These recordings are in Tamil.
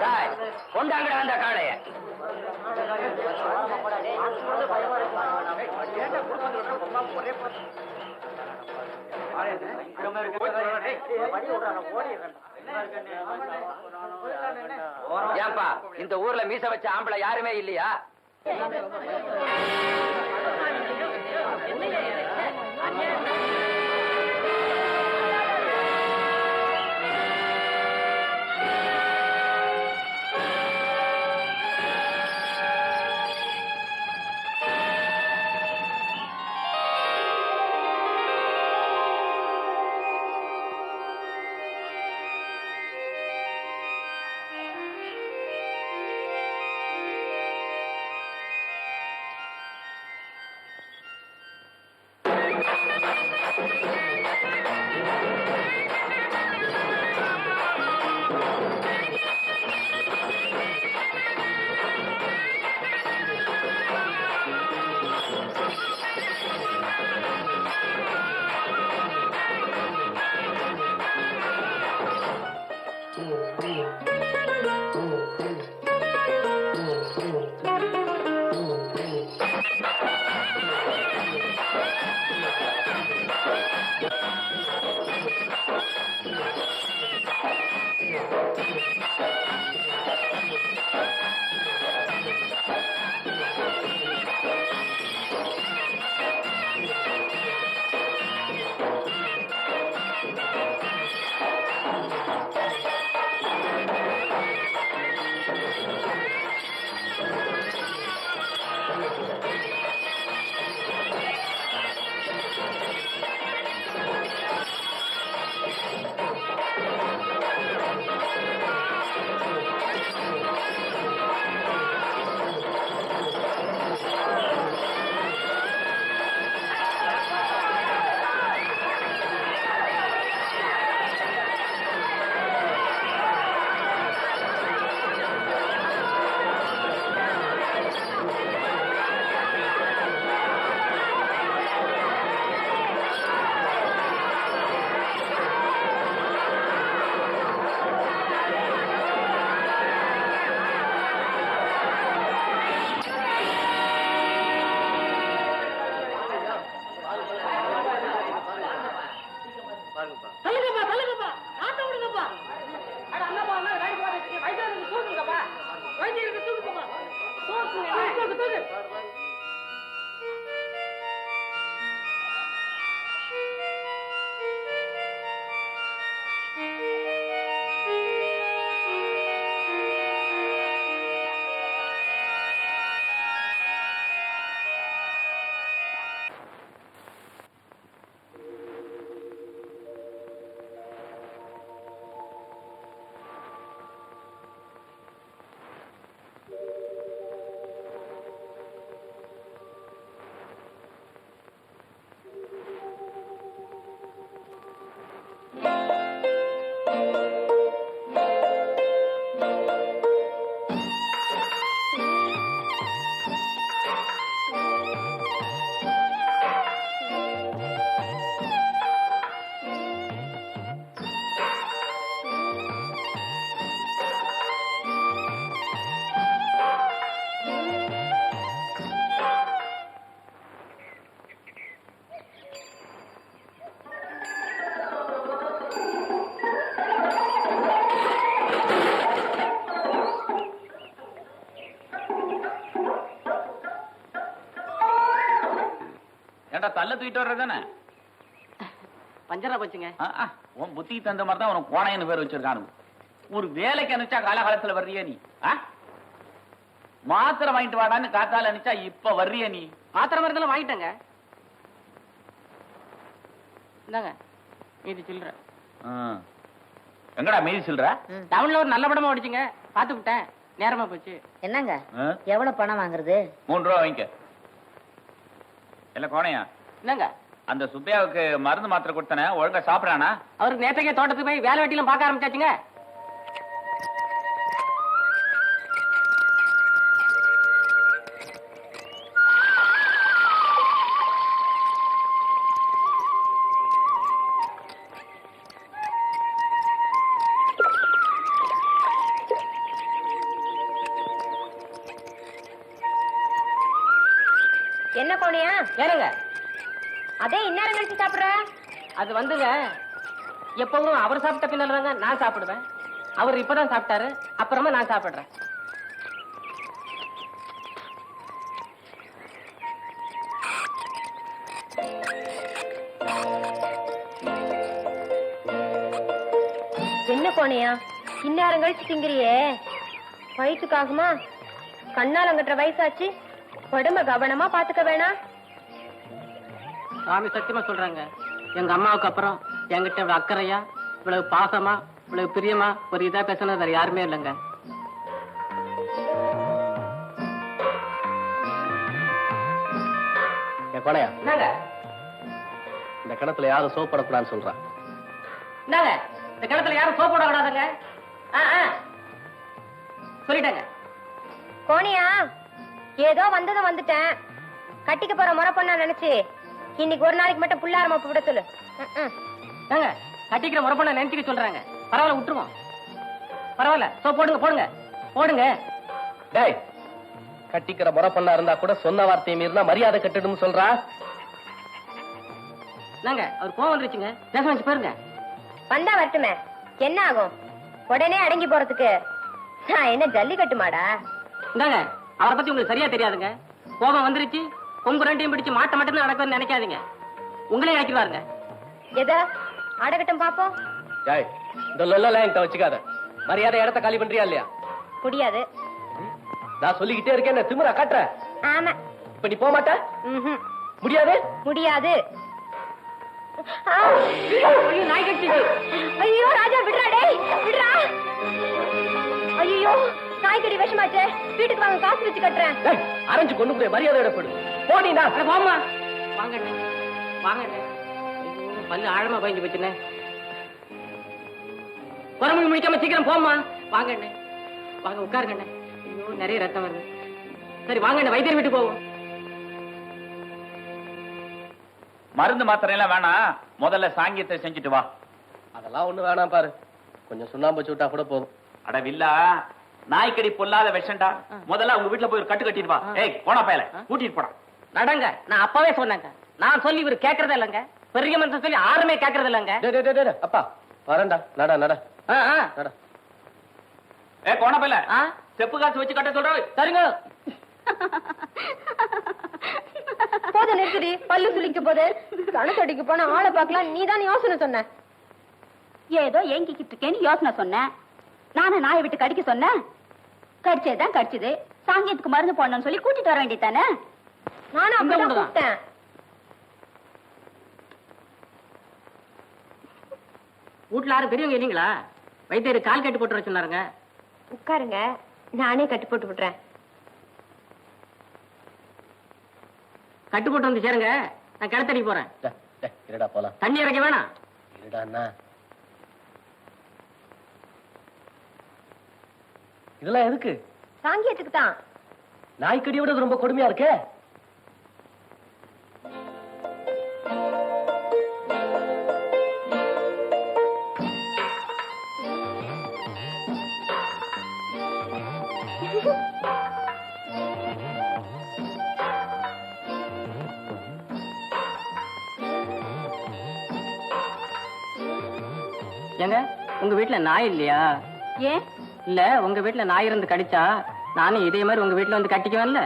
டேய், கொண்டாங்கடா அந்த காளைய ஏன்பா இந்த ஊர்ல மீச வச்ச ஆம்பளை யாருமே இல்லையா? தள்ள தூக்கிட்டு வர்றதானே பஞ்சரா போச்சுங்க. உன் புத்திக்கு தகுந்த மாதிரி தான் உனக்கு கோணையன்னு பேர் வச்சிருக்கானுங்க. ஒரு வேலைக்கு அனுப்பிச்சா காலகாலத்துல வர்றியா நீ? மாத்திரை வாங்கிட்டு வாடான்னு காத்தால அனுப்பிச்சா இப்ப வர்றியா நீ? மாத்திரை மருந்தெல்லாம் வாங்கிட்டேங்க. இந்தாங்க மீதி சில்லற. எங்கடா மீதி சொல்ற டவுன்ல ஒரு நல்ல படமா ஓடிச்சுங்க. பார்த்து விட்டேன் நேரமா போச்சு. என்னங்க? எவ்வளவு பணம் வாங்குறது? மூணு ரூபா வாங்கிக்க. இல்ல கோணையா? என்னங்க? அந்த சுப்பையாவுக்கு மருந்து மாத்திரை கொடுத்தனே ஒழுங்கா சாப்பிடறானா? அவருக்கு நேற்றைக்கே தோட்டத்துக்கு போய் வேலை வெட்டிலும் பார்க்க ஆரம்பிச்சாச்சுங்க. என்ன கோணியா ஏறுங்க அதே இந்நேரம் கழிச்சு சாப்பிடுற? அது வந்துங்க. எப்பவும் அவர் சாப்பிட்ட பின்னால தாங்க நான் சாப்பிடுவேன். அவர் இப்பதான் சாப்பிட்டாரு. அப்புறமா நான் சாப்பிடுறேன். என்ன கோணியா? இந்நேரம் கழிச்சு திங்கிறியே. வயிற்றுக்காகுமா கண்ணால் அங்கட்டுற வயசாச்சு. உடம்ப கவனமா பாத்துக்க வேணாம். சாமி சத்தியமா சொல்றாங்க. எங்க அம்மாவுக்கு அப்புறம் என்கிட்ட இவ்வளவு அக்கறையா இவ்வளவு பாசமா இவ்வளவு பிரியமா ஒரு இதா பேசுனது வேற யாருமே இல்லைங்க. என்னங்க? இந்த கிணத்துல யாரும் சோப்படக்கூடாதுன்னு சொல்றான் என்னங்க? இந்த கிணத்துல யாரும் ஆ ஆ. சொல்லிட்டேங்க. கோணியா ஏதோ வந்ததும் வந்துட்டேன். கட்டிக்க போற முறை பொண்ணா நினைச்சு இன்னைக்கு ஒரு நாளைக்கு மட்டும் புள்ளாரமா விட சொல்லு. ஏங்க கட்டிக்கிற முறை பண்ண நினைச்சுக்க சொல்றாங்க. பரவாயில்ல விட்டுருவோம். பரவாயில்ல சோ போடுங்க போடுங்க. போடுங்க. டேய் கட்டிக்கிற முறை பண்ணா இருந்தா கூட சொன்ன வார்த்தையை மீறினா மரியாதை கட்டிடும்னு சொல்றா? என்னங்க அவர் கோவம் வந்துருச்சுங்க. பேச வச்சு பாருங்க. வந்தா வரட்டுமே. என்ன ஆகும்? உடனே அடங்கி போறதுக்கு. நான் என்ன ஜல்லிக்கட்டு மாடா இந்தாங்க அவரை பத்தி உங்களுக்கு சரியா தெரியாதுங்க. கோபம் வந்துருச்சு. கொம்பு ரெண்டையும் பிடிச்சு மாட்ட மட்டும் நடக்கும்னு நினைக்காதீங்க. உங்களே இறக்கிடுவாருங்க எதா? அடகட்டும் பாப்போம். டேய் இந்த லொல்லாம் என்கிட்ட வச்சுக்காத. மரியாதை இடத்த காலி பண்றியா இல்லையா? முடியாது. நான் சொல்லிக்கிட்டே இருக்கேன் திமிரா காட்டுற. ஆமா. இப்ப நீ போக மாட்ட. முடியாது? முடியாது. நாய் ஐயோ ராஜா விடுறா டேய் விடுறா. ஐயோ நாய்க்கடி விஷமாச்சே. வீட்டுக்கு வாங்க காசு வச்சு கட்டுறேன். அரைஞ்சு கொண்டு போய் மரியாதை இடப்படு போனீனா வாங்கண்ணே. வாங்கண்ணே. ஐயோ பல்லு ஆழமா பயந்து போச்சுண்ணே குரம்பு முடிக்காம சீக்கிரம் போம்மா. வாங்கண்ணே. வாங்க உட்காருங்கண்ணே. ஐயோ நிறைய ரத்தம் வருது. சரி வாங்கண்ணே வைத்தியர் வீட்டுக்கு போவோம். மருந்து மாத்திரை எல்லாம் வேணாம். முதல்ல சாங்கியத்தை செஞ்சுட்டு வா. அதெல்லாம் ஒண்ணு வேணாம் பாரு. கொஞ்சம் சுண்ணாம்பு வச்சு விட்டா கூட போதும். அட வில்லா நாய்க்கடி பொல்லாத விஷண்டா? முதல்ல உங்க வீட்டுல போய் ஒரு கட்டு கட்டிட்டு வா. ஏய் போனா பயல. கூட்டிட்டு போடா. நடங்க. நான் அப்பவே சொன்னேங்க. நான் சொல்லி இவர் கேக்குறதே இல்லைங்க. பெரிய மனுஷன் சொல்லி யாருமே கேக்குறது இல்லைங்க. டேய், டேய், டேய், டேய், அப்பா வரேன்டா. நட நட. ஏ போன பயல. செப்பு காசு வச்சு கட்ட சொல்றேன் சரிங்க. போதும் நிறுத்துடி. பல்லு சுளிக்க போது. கணக்கடிக்கு போன ஆளை பார்க்கலாம். நீ தான் யோசனை சொன்ன. ஏதோ ஏங்கிக்கிட்டு இருக்கேன்னு யோசனை சொன்னேன் நானும் நாயை விட்டு கடிக்க சொன்னேன். கடிச்சதுதான் கடிச்சது. சாங்கியத்துக்கு மருந்து போடணும்னு சொல்லி கூட்டிட்டு வர வேண்டியதானே நானும் அப்படிதான். கூப்பிட்டேன். வீட்டுல யாரும் பெரியவங்க இல்லைங்களா? வைத்தியர் கால் கட்டி போட்டு வர சொன்னாருங்க. உட்காருங்க. நானே கட்டி போட்டு விடுறேன். கட்டு போட்டு வந்து சேருங்க. நான் கிணத்தடி போறேன். இருடா போலாம். தண்ணி இறக்க வேணாம். இருடா இதெல்லாம் எதுக்கு? சாங்கியத்துக்கு தான். நாய்க்கடியோட ரொம்ப கொடுமையா இருக்கே? ஏங்க உங்க வீட்டுல நாய் இல்லையா? ஏன்? இல்ல உங்க வீட்டுல நாய் இருந்து கடிச்சா நானும் இதே மாதிரி உங்க வீட்டுல வந்து கட்டிக்குவேன்ல?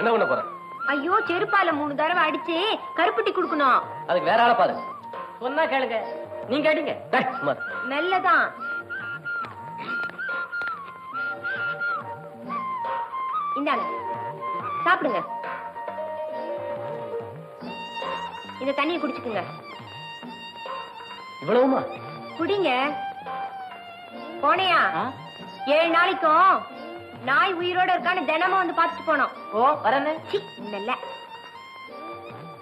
என்ன பண்ண போற? ஐயோ செருப்பால மூணு தடவை அடிச்சு கருப்பட்டி கொடுக்கணும். அதுக்கு வேற ஆளை பாரு. சொன்னா கேளுங்க. நீங்க இரு. மெல்லதான். இந்தாங்க. சாப்பிடுங்க. இந்த தண்ணியை குடிச்சுக்குங்க. இவ்வளவுமா? குடிங்க. போனையா? ஏழு நாளைக்கும் நாய் உயிரோட இருக்கான்னு தினமும் வந்து பார்த்துட்டு போனோம். ஓ வரேன்னு? இல்ல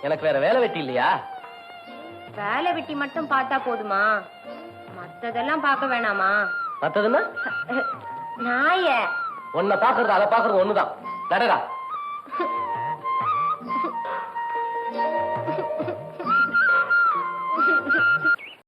எனக்கு வேற வேலை வெட்டி இல்லையா? வேலை வெட்டி மட்டும் பார்த்தா போதுமா? மத்ததெல்லாம் பார்க்க வேணாமா? மத்ததுன்னா? நாய. உன்னை பாக்குறது அதை பாக்குறது ஒண்ணுதான். நடடா.